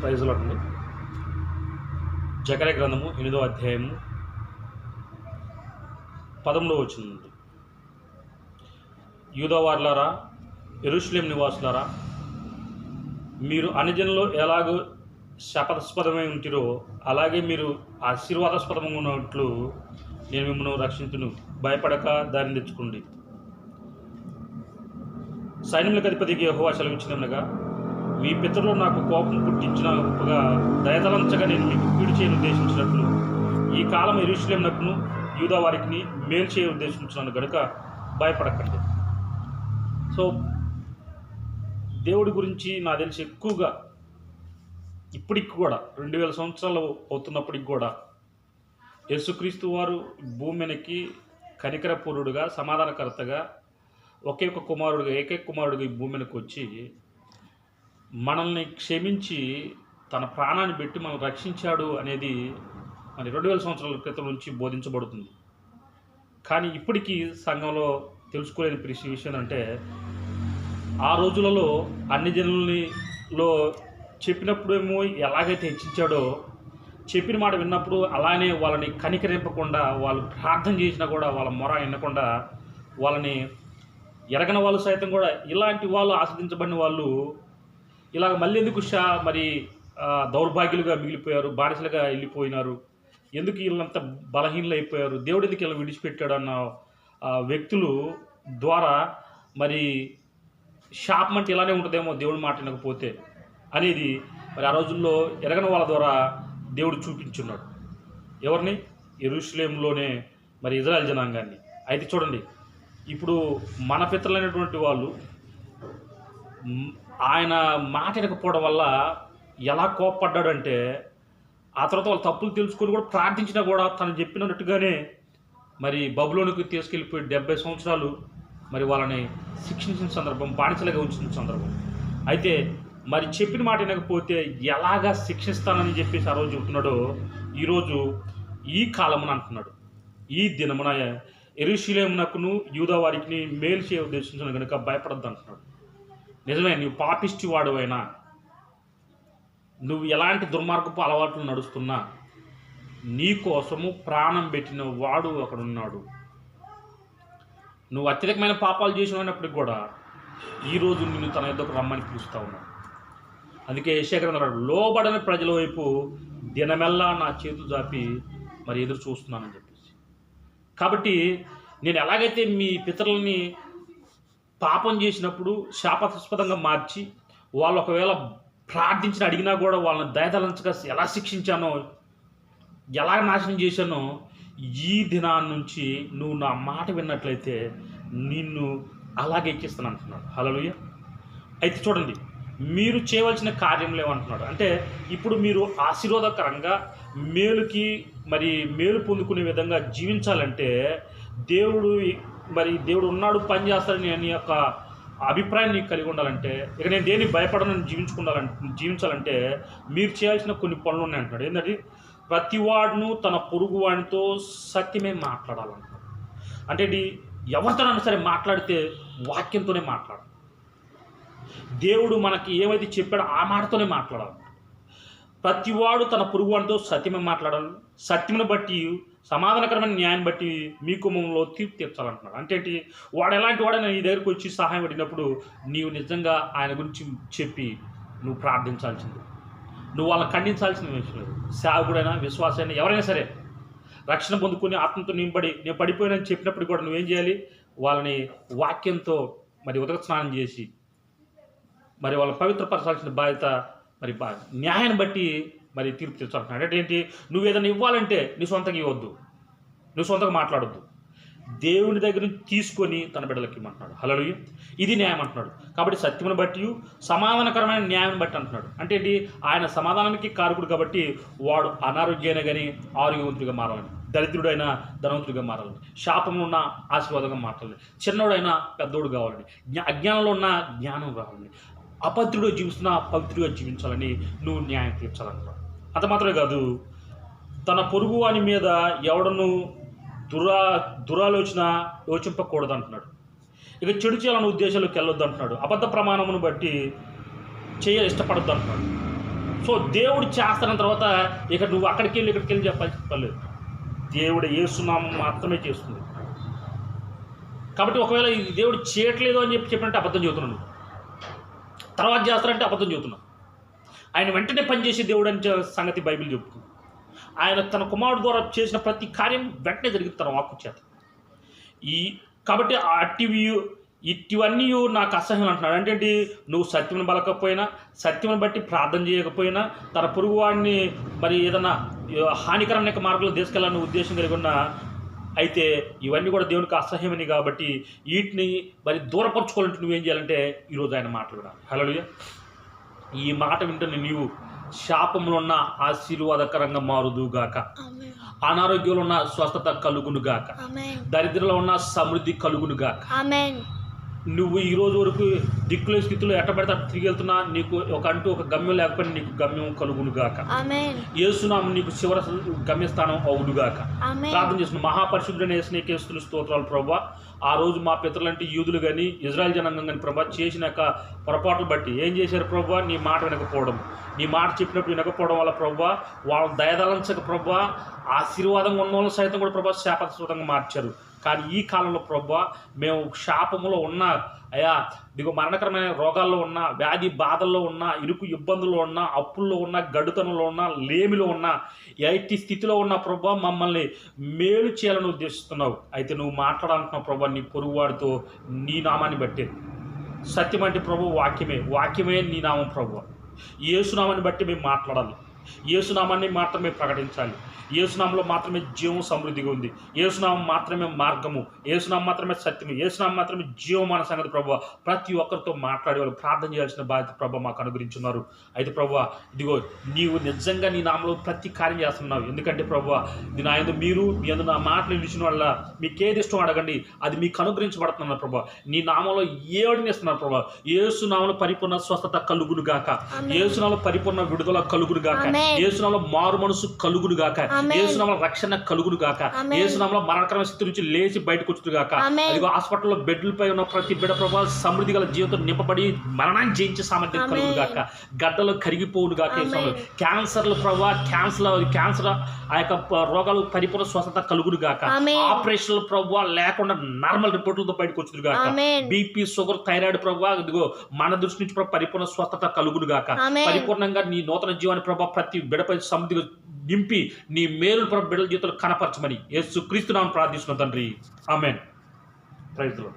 ప్రైజ్లో జకర గ్రంథము ఎనిమిదో అధ్యాయము పదంలో వచ్చింది యూదవార్లారా ఎరుషులేం నివాసులారా మీరు అనిజంలో ఎలాగో శపథస్పదమై ఉంటిరో అలాగే మీరు ఆశీర్వాదాస్పదంగా ఉన్నట్లు నేను మిమ్మల్ని రక్షించును. భయపడక దారిని తెచ్చుకోండి. సైన్యములకు అధిపతికి యెహోవా సెలవిచ్చినగా మీ పితరులు నాకు కోపం పుట్టించినగా దయతలంచగా నేను మీకు కీడు చేయను ఉద్దేశించినట్లు ఈ కాలం ఎరుషులేమునకును యూదా వారికి మేలు చేయ ఉద్దేశించినాను గనుక భయపడకండి. సో దేవుడి గురించి నాకు తెలిసి ఎక్కువగా ఇప్పటికి కూడా రెండు వేల సంవత్సరాలు అవుతున్నప్పటికి కూడా యేసుక్రీస్తు వారు భూమి కనికరపూరుడుగా సమాధానకర్తగా ఒకే ఒక కుమారుడుగా ఏకైక కుమారుడుగా ఈ భూమినకు వచ్చి మనల్ని క్షమించి తన ప్రాణాన్ని పెట్టి మనం రక్షించాడు అనేది మరి రెండు వేల సంవత్సరాల క్రితం నుంచి బోధించబడుతుంది. కానీ ఇప్పటికీ సంఘంలో తెలుసుకోలేని ప్రిసి విషయం అంటే ఆ రోజులలో అన్ని జనులనిలో చెప్పినప్పుడేమో ఎలాగైతే హెచ్చించాడో చెప్పిన మాట విన్నప్పుడు అలానే వాళ్ళని కనికరింపకుండా వాళ్ళు ప్రార్థన చేసినా కూడా వాళ్ళ మొర వినకుండా వాళ్ళని ఎరగని వాళ్ళు సైతం కూడా ఇలాంటి వాళ్ళు ఆస్వాదించబడిన వాళ్ళు ఇలాగ మళ్ళీ ఎందుకు షా మరి దౌర్భాగ్యులుగా మిగిలిపోయారు బానిసలుగా వెళ్ళిపోయినారు? ఎందుకు వీళ్ళంత బలహీనలు అయిపోయారు దేవుడు ఎందుకు ఇలా విడిచిపెట్టాడు అన్న వ్యక్తులు ద్వారా మరి శాపం అంటే ఇలానే ఉంటుందేమో దేవుడు మాట వినకపోతే అనేది మరి ఆ రోజుల్లో ఎరగని వాళ్ళ ద్వారా దేవుడు చూపించున్నాడు. ఎవరిని? ఎరుషులేంలోనే మరి ఇజ్రాయల్ జనాంగాన్ని. అయితే చూడండి ఇప్పుడు మన పిత్రులైనటువంటి వాళ్ళు ఆయన మాట వినకపోవడం వల్ల ఎలా కోప్పడ్డాడంటే ఆ తర్వాత వాళ్ళ తప్పులు తెలుసుకొని కూడా ప్రార్థించినా కూడా తను చెప్పినట్టుగానే మరి బబులోనికి తీసుకెళ్ళిపోయి డెబ్బై సంవత్సరాలు మరి వాళ్ళని శిక్షించిన సందర్భం బానిసలుగా ఉంచిన సందర్భం. అయితే మరి చెప్పిన మాట వినకపోతే ఎలాగా శిక్షిస్తానని చెప్పేసి ఆ రోజు చెప్తున్నాడో ఈరోజు ఈ కాలమున అంటున్నాడు. ఈ దినమున ఎరుశీలేమునకును యూదా వారికి మేలు చేయ ఉద్దేశించిన కనుక భయపడద్దు అంటున్నాడు నిజమే నువ్వు పాపిష్టి వాడువైనా నువ్వు ఎలాంటి దుర్మార్గపు అలవాట్లు నడుస్తున్నా నీ కోసము ప్రాణం పెట్టిన వాడు అక్కడున్నాడు నువ్వు అత్యధికమైన పాపాలు చేసినప్పటికి కూడా ఈరోజు నిన్ను తన యొద్దకు రమ్మని పిలుస్తూ ఉన్నాడు. అందుకే యశేఖర్ లోబడని ప్రజల వైపు దినమెల్లా నా చేతులు జాపి మరి ఎదురు చూస్తున్నానని చెప్పేసి. కాబట్టి నేను ఎలాగైతే మీ పితరులని పాపం చేసినప్పుడు శాపస్పదంగా మార్చి వాళ్ళు ఒకవేళ ప్రార్థించిన అడిగినా కూడా వాళ్ళని దయతలంచక ఎలా శిక్షించానో ఎలా నాశనం చేశానో ఈ దినాన్ని నుంచి నువ్వు నా మాట విన్నట్లయితే నిన్ను అలాగే ఎక్కిస్తాను అంటున్నాడు హలలుయ అయితే చూడండి మీరు చేయవలసిన కార్యములు ఏమంటున్నాడు అంటే ఇప్పుడు మీరు ఆశీర్వాదకరంగా మేలుకి మరి మేలు పొందుకునే విధంగా జీవించాలంటే దేవుడు మరి దేవుడు ఉన్నాడు పని చేస్తాడని నీ యొక్క అభిప్రాయం నీకు కలిగి ఉండాలంటే ఇక నేను దేని భయపడను జీవించుకుండాలంటే జీవించాలంటే మీరు చేయాల్సిన కొన్ని పనులు ఉన్నాయి అంటున్నాడు ఏంటంటే ప్రతివాడును తన పొరుగు వాడితో సత్యమే మాట్లాడాలంటున్నాడు. అంటే ఇది ఎవరితోనైనా సరే మాట్లాడితే వాక్యంతోనే మాట్లాడాలి. దేవుడు మనకి ఏమైతే చెప్పాడో ఆ మాటతోనే మాట్లాడాలి. ప్రతివాడు తన పొరుగు వాడితో సత్యమే మాట్లాడాలి. సత్యమును బట్టి సమాధానకరమైన న్యాయం బట్టి మీ కుమంలో తీర్పు తీర్చాలంటున్నాడు అంటే వాడు ఎలాంటి వాడైనా నీ దగ్గరికి వచ్చి సహాయం పడినప్పుడు నీవు నిజంగా ఆయన గురించి చెప్పి నువ్వు ప్రార్థించాల్సింది. నువ్వు వాళ్ళని ఖండించాల్సిన విషయం లేదు. సేవకుడైనా విశ్వాసైనా ఎవరైనా సరే రక్షణ పొందుకుని ఆత్మతో నింపడి నేను పడిపోయానని చెప్పినప్పుడు కూడా నువ్వేం చేయాలి? వాళ్ళని వాక్యంతో మరి ఉదక స్నానం చేసి మరి వాళ్ళ పవిత్రపరచాల్సిన బాధ్యత మరి న్యాయాన్ని బట్టి మరి తీర్పు తీర్చాలంటున్నాడు అంటే ఏంటి? నువ్వు ఏదైనా ఇవ్వాలంటే నీ సొంతంగా ఇవ్వద్దు. నువ్వు సొంతంగా మాట్లాడొద్దు. దేవుని దగ్గర నుంచి తీసుకొని తన బిడ్డలకి ఇమ్మంటున్నాడు హలో ఇది న్యాయం అంటున్నాడు. కాబట్టి సత్యమును బట్టి సమాధానకరమైన న్యాయం బట్టి అంటున్నాడు. అంటే ఏంటి? ఆయన సమాధానానికి కారకుడు కాబట్టి వాడు అనారోగ్యమైన కానీ ఆరోగ్యవంతుడిగా మారాలని దరిద్రుడైనా ధనవంతుడిగా మారాలని శాపంలో ఉన్న ఆశీర్వాదంగా మారాలని చిన్నోడైనా పెద్దోడు కావాలని జ్ఞా అజ్ఞానంలో ఉన్న జ్ఞానం కావాలని అపద్రుడు జీవిస్తున్నా పవిత్రుడిగా జీవించాలని నువ్వు న్యాయం తీర్చాలన్నాడు అంత మాత్రమే కాదు తన పొరుగు వాని మీద ఎవడను దురా దురాలోచన యోచింపకూడదు అంటున్నాడు ఇక చెడు చేయాలన్న ఉద్దేశాలకు వెళ్ళొద్దు అంటున్నాడు అబద్ధ ప్రమాణమును బట్టి చేయ ఇష్టపడద్దు అంటున్నాడు సో దేవుడు చేస్తున్న తర్వాత ఇక నువ్వు అక్కడికి వెళ్ళి ఇక్కడికి వెళ్ళి చెప్పాలి చెప్పలేదు. దేవుడు ఏసునామం మాత్రమే చేస్తుంది. కాబట్టి ఒకవేళ ఇది దేవుడు చేయట్లేదు అని చెప్పి చెప్పినట్టు అబద్ధం చెబుతున్నాను తర్వాత చేస్తారంటే అబద్ధం చెబుతున్నాను ఆయన వెంటనే పనిచేసే దేవుడు అని సంగతి బైబిల్ చెబుతుంది. ఆయన తన కుమారుడు ద్వారా చేసిన ప్రతి కార్యం వెంటనే జరిగింది తన వాక్కు చేత. ఈ కాబట్టి అట్టివి ఇటువన్నీ నాకు అసహ్యం అంటున్నాడు. అంటే ఏంటి? నువ్వు సత్యం బలకపోయినా సత్యం బట్టి ప్రార్థన చేయకపోయినా తన పొరుగువాడిని మరి ఏదన్నా హానికరమైన మార్గంలో తీసుకెళ్ళాలని ఉద్దేశం కలిగి ఉన్న అయితే ఇవన్నీ కూడా దేవునికి అసహ్యమని కాబట్టి వీటిని మరి దూరపరచుకోవాలంటే నువ్వేం చేయాలంటే ఈరోజు ఆయన మాట్లాడాలి హలో ఈ మాట వింటున్న నీవు శాపములో ఉన్న ఆశీర్వాదకరంగా మారుదుగాక. అనారోగ్యంలో ఉన్న స్వస్థత కలుగునుగాక. దరిద్రంలో ఉన్న సమృద్ధి కలుగునుగాక. నువ్వు ఈ రోజు వరకు దిక్కులే స్థితిలో ఎట్ట పెడితే అట్ట తిరిగి వెళ్తున్నా నీకు ఒక అంటూ ఒక గమ్యం లేకపోయినా నీకు గమ్యం కలుగునుగాక. Amen. ఏసునాము నీకు చివరి గమ్యస్థానం Amen. ప్రార్థన చేసిన మహాపరిశుద్ధుడైన యేసునేకేస్తున్న స్తోత్రాలు ప్రభా. ఆ రోజు మా పితరులంటే యూదులు కానీ ఇజ్రాయల్ జనాంగం కానీ ప్రభా చేసిన యొక్క పొరపాట్లు బట్టి ఏం చేశారు ప్రభా? నీ మాట వినకపోవడం. నీ మాట చెప్పినప్పుడు వినకపోవడం వల్ల ప్రభా వాళ్ళ దయదలంచక ప్రభా ఆశీర్వాదంగా ఉన్న వాళ్ళని సైతం కూడా ప్రభా శాపస్వతంగా మార్చారు. కానీ ఈ కాలంలో ప్రభా మేము శాపములో ఉన్న అయా దిగు మరణకరమైన రోగాల్లో ఉన్న వ్యాధి బాధల్లో ఉన్న ఇరుకు ఇబ్బందుల్లో ఉన్న అప్పుల్లో ఉన్న గడుతనంలో ఉన్న లేమిలో ఉన్న ఎట్టి స్థితిలో ఉన్న ప్రభా మమ్మల్ని మేలు చేయాలని ఉద్దేశిస్తున్నావు. అయితే నువ్వు మాట్లాడాలనుకున్న ప్రభా నీ పొరుగువాడితో నీ నామాన్ని బట్టి. సత్యం అంటే ప్రభు వాక్యమే. వాక్యమే నీ నామం ప్రభు. ఏసునామాన్ని బట్టి మేము మాట్లాడాలి. ఏసునామాన్ని మాత్రమే ప్రకటించాలి. ఏసునామంలో మాత్రమే జీవం సమృద్ధిగా ఉంది. ఏసునామం మాత్రమే మార్గము. ఏసునామం మాత్రమే సత్యము. ఏసునామం మాత్రమే జీవం అన్న సంగతి ప్రభు. ప్రతి ఒక్కరితో మాట్లాడే వాళ్ళు ప్రార్థన చేయాల్సిన బాధ్యత ప్రభు మాకు అనుగ్రహించున్నారు. అయితే ప్రభు ఇదిగో నీవు నిజంగా నీ నామలో ప్రతి కార్యం చేస్తున్నావు. ఎందుకంటే ప్రభు నేను ఆయన మీరు మీ అందు నా మాటలు నిలిచిన వల్ల మీకు ఏది ఇష్టం అడగండి. అది మీకు అనుగ్రహించబడుతున్నారు ప్రభు. నీ నామంలో ఏడిని ఇస్తున్నారు ప్రభు. ఏసు నామంలో పరిపూర్ణ స్వస్థత కలుగును గాక. ఏసునాలో పరిపూర్ణ విడుదల కలుగును గాక ఏసునాలో మారు మనసు కలుగును గాక. ఏసునామలో రక్షణ కలుగును గాక. ఏసునామలో మరణకరమైన స్థితి నుంచి లేచి బయటకు వచ్చును గాక. అదిగో హాస్పిటల్లో బెడ్లపై ఉన్న ప్రతి బిడ ప్రభావ సమృద్ధి గల జీవితం నింపబడి మరణాన్ని జయించే సామర్థ్యం. కలుగును గాక గడ్డలు కరిగిపోవును గాక. క్యాన్సర్లు ప్రభావ క్యాన్సర్ క్యాన్సర్ ఆ యొక్క రోగాలు పరిపూర్ణ స్వస్థత కలుగును గాక. ఆపరేషన్లు ప్రభావ లేకుండా నార్మల్ రిపోర్టులతో బయటకు వచ్చును గాక. బీపీ షుగర్ థైరాయిడ్ ప్రభావ ఇదిగో మన దృష్టి నుంచి పరిపూర్ణ స్వస్థత కలుగును గాక. పరిపూర్ణంగా నీ నూతన జీవాన్ని ప్రభావ ప్రతి బిడపై సమృద్ధిగా నింపి నీ మేలు ప్రభు బిడ్డల జీవితంలో కనపరచమని. యేసు క్రీస్తునామని ప్రార్థిస్తున్నాం తండ్రి. ఆమెన్. ప్రైజ్లో